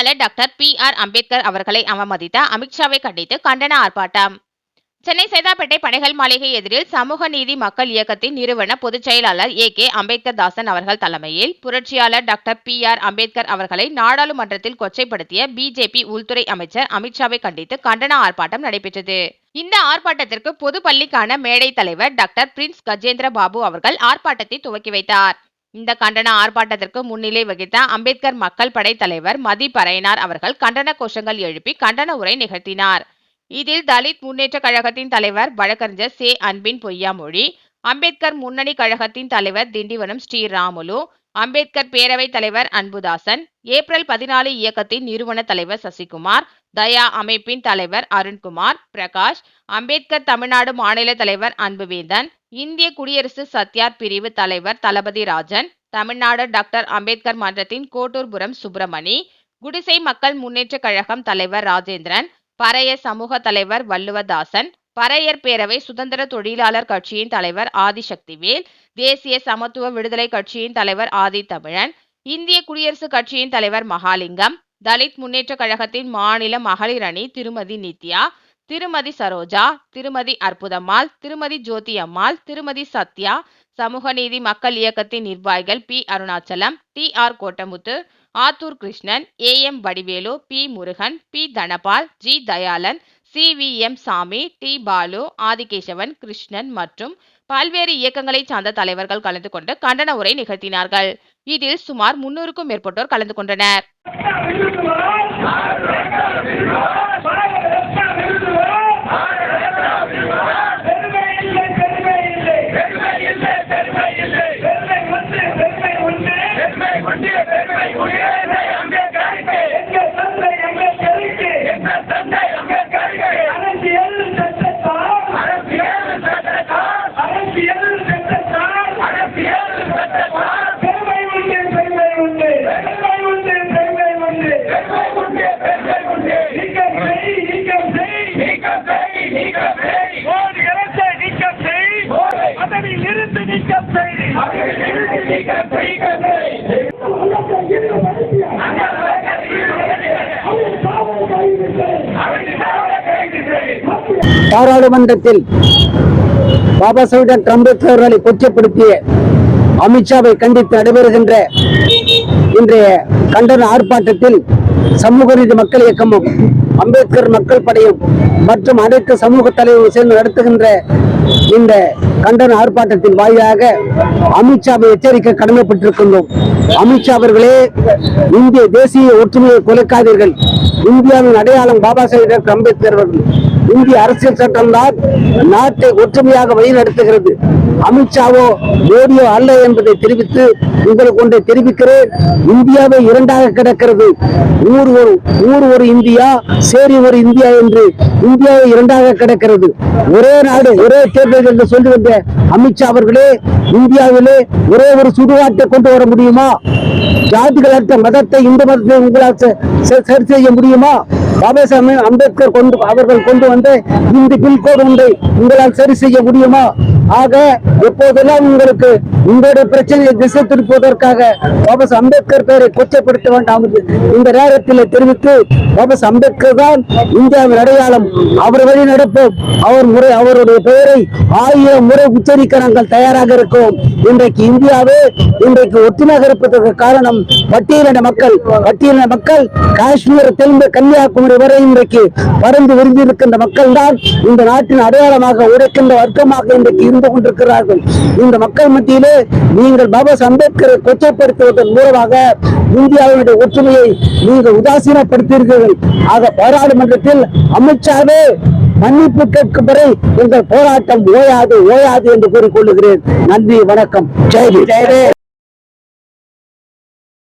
புரட்சியாளர் doctor B R Ambedkar அவர்களை அவமதித்த அமித்ஷாவை கண்டித்து கண்டன ஆர்ப்பாட்டம். சென்னை சைதாப்பேட்டை படைகள் மாளிகை எதிரில் சமூக நீதி மக்கள் இயக்கத்தின் நிறுவன பொதுச் செயலாளர் ஏ கே அம்பேத்கர் தாசன் அவர்கள் தலைமையில் புரட்சியாளர் டாக்டர் பி ஆர் அம்பேத்கர் அவர்களை நாடாளுமன்றத்தில் கொச்சைப்படுத்திய பிஜேபி உள்துறை அமைச்சர் அமித்ஷாவை கண்டித்து கண்டன ஆர்ப்பாட்டம் நடைபெற்றது. இந்த ஆர்ப்பாட்டத்திற்கு பொது பள்ளிக்கான மேடை தலைவர் டாக்டர் பிரின்ஸ் கஜேந்திர பாபு அவர்கள் ஆர்ப்பாட்டத்தை துவக்கி வைத்தார். இந்த கண்டன ஆர்ப்பாட்டத்திற்கு முன்னிலை வகித்த அம்பேத்கர் மக்கள் படை தலைவர் மதி பரையனார் அவர்கள் கண்டன கோஷங்கள் எழுப்பி கண்டன உரை நிகழ்த்தினார். இதில் தலித் முன்னேற்ற கழகத்தின் தலைவர் வழக்கறிஞர் சே. அன்பின் பொய்யாமொழி அம்பேத்கர் முன்னணி கழகத்தின் தலைவர் திண்டிவனம் ஸ்ரீராமுலு அம்பேத்கர் பேரவைத் தலைவர் அன்புதாசன் ஏப்ரல் பதினாலு இயக்கத்தின் நிறுவன தலைவர் சசிகுமார் தயா அமைப்பின் தலைவர் அருண்குமார் பிரகாஷ் அம்பேத்கர் தமிழ்நாடு மாநில தலைவர் அன்புவேந்தன் இந்திய குடியரசு சத்யார் பிரிவு தலைவர் தளபதி ராஜன் தமிழ்நாடு டாக்டர் அம்பேத்கர் மன்றத்தின் கோட்டூர்புரம் சுப்பிரமணி குடிசை மக்கள் முன்னேற்ற கழகம் தலைவர் ராஜேந்திரன் பறைய சமூக தலைவர் வள்ளுவதாசன் பறையர் பேரவை சுதந்திர தொழிலாளர் கட்சியின் தலைவர் ஆதிசக்திவேல் தேசிய சமத்துவ விடுதலை கட்சியின் தலைவர் ஆதி தமிழன் இந்திய குடியரசு கட்சியின் தலைவர் மகாலிங்கம் தலித் முன்னேற்ற கழகத்தின் மாநில மகளிர் அணி திருமதி நித்யா திருமதி சரோஜா திருமதி அற்புதம்மாள் திருமதி ஜோதி அம்மாள் திருமதி சத்யா சமூக நீதி மக்கள் இயக்கத்தின் நிர்வாகிகள் P. Arunachalam T. R. Kottamuthu Attur Krishnan A. M. Vadivelu P. Murugan P. Dhanapal G. Dayalan C. V. M. Sami T. Balu Adikesavan Krishnan மற்றும் பல்வேறு இயக்கங்களைச் சார்ந்த தலைவர்கள் கலந்து கொண்டு கண்டன உரை நிகழ்த்தினார்கள். இதில் சுமார் முன்னூறுக்கும் மேற்பட்டோர் கலந்து கொண்டனர். பெருமை உண்டு பெருமை உண்டு. பெருமை உண்டு பெருமை உண்டு. நீக்கம் செய் நீக்கம் செய். மோடி அரசை நீக்கம் செய். பதவியில் இருந்து நீக்கம் செய் பாராளுமன்றத்தில் பாபா சாஹேப் டாக்டர் அம்பேத்கர் அவர்களை கொச்சப்படுத்திய அமித்ஷாவை கண்டித்து நடைபெறுகின்ற இன்றைய கண்டன ஆர்ப்பாட்டத்தில் சமூக நீதி மக்கள் இயக்கமும் அம்பேத்கர் மக்கள் படையும் மற்றும் அனைத்து சமூக தலைவர்கள் சேர்ந்து நடத்துகின்ற இந்த கண்டன ஆர்ப்பாட்டத்தின் வாயிலாக அமித்ஷாவை எச்சரிக்க கடமைப்பட்டிருக்கின்றோம். அமித்ஷா அவர்களே இந்திய தேசிய ஒற்றுமையை குலைக்காதீர்கள். இந்தியாவின் அடையாளம் பாபா சாஹேப் அம்பேத்கர் அவர்கள். இந்திய அரசியல் சட்டம் தான் நாட்டை ஒற்றுமையாக வழிநடத்துகிறது. அமித்ஷாவோ மோடியோ அல்ல என்பதை தெரிவித்து உங்களுக்கு ஒன்றை தெரிவிக்கிறேன். இந்தியாவை இரண்டாக கிடக்கிறது. ஊர் ஒரு ஊர் ஒரு இந்தியா சேரி ஒரு இந்தியா என்று இந்தியாவை இரண்டாக கிடக்கிறது. ஒரே நாடு ஒரே தேர்தல் என்று சொல்லி வந்த அமித்ஷா அவர்களே இந்தியாவிலே ஒரே ஒரு சுடுகாட்டை கொண்டு வர முடியுமா? ஜாதிகளற்ற மதத்தை இந்து மதத்தை உங்களால் ச- சரி செய்ய முடியுமா? பாபாசாமி அம்பேத்கர் கொண்டு அவர்கள் கொண்டு வந்த இந்த பில் கோடு ஒன்றை உங்களால் சரி செய்ய முடியுமா? ஆக எப்போதெல்லாம் உங்களுக்கு உங்களுடைய பிரச்சனையை திசை திருப்புவதற்காக பாபா அம்பேத்கர் பெயரை கொச்சப்படுத்த வேண்டாம் இந்த நேரத்தில் தெரிவித்து பாபா அம்பேத்கர் தான் இந்தியாவின் அடையாளம். அவர் வழி நடப்போம் அவர் முறை அவருடைய பெயரை ஆயிரம் முறை உச்சரிக்க நாங்கள் தயாராக இருக்கோம். இன்றைக்கு இந்தியாவே இன்றைக்கு ஒற்றுமையாக இருப்பதற்கு காரணம் பட்டியலின மக்கள். பட்டியலின மக்கள் காஷ்மீர் தெலுங்கு கன்னியாகுமரி வரை இன்றைக்கு பறந்து விரிந்திருக்கின்ற மக்கள் தான் இந்த நாட்டின் அடையாளமாக உடைக்கின்ற வர்க்கமாக இன்றைக்கு இருந்து கொண்டிருக்கிறார்கள். இந்த மக்கள் மத்தியிலே நீங்கள் பாபா அம்பேத்கரை கொச்சைப்படுத்துவதன் மூலமாக இந்தியாவினுடைய ஒற்றுமையை நீங்கள் உதாசீனப்படுத்தீர்கள். ஆக பாராளுமன்றத்தில் அமித்ஷாவே மன்னிப்பு கேட்கும் வரை எங்கள் போராட்டம் ஓயாது ஓயாது என்று கூறிக்கொள்ளுகிறேன். நன்றி வணக்கம். ஜெய் ஜெயதே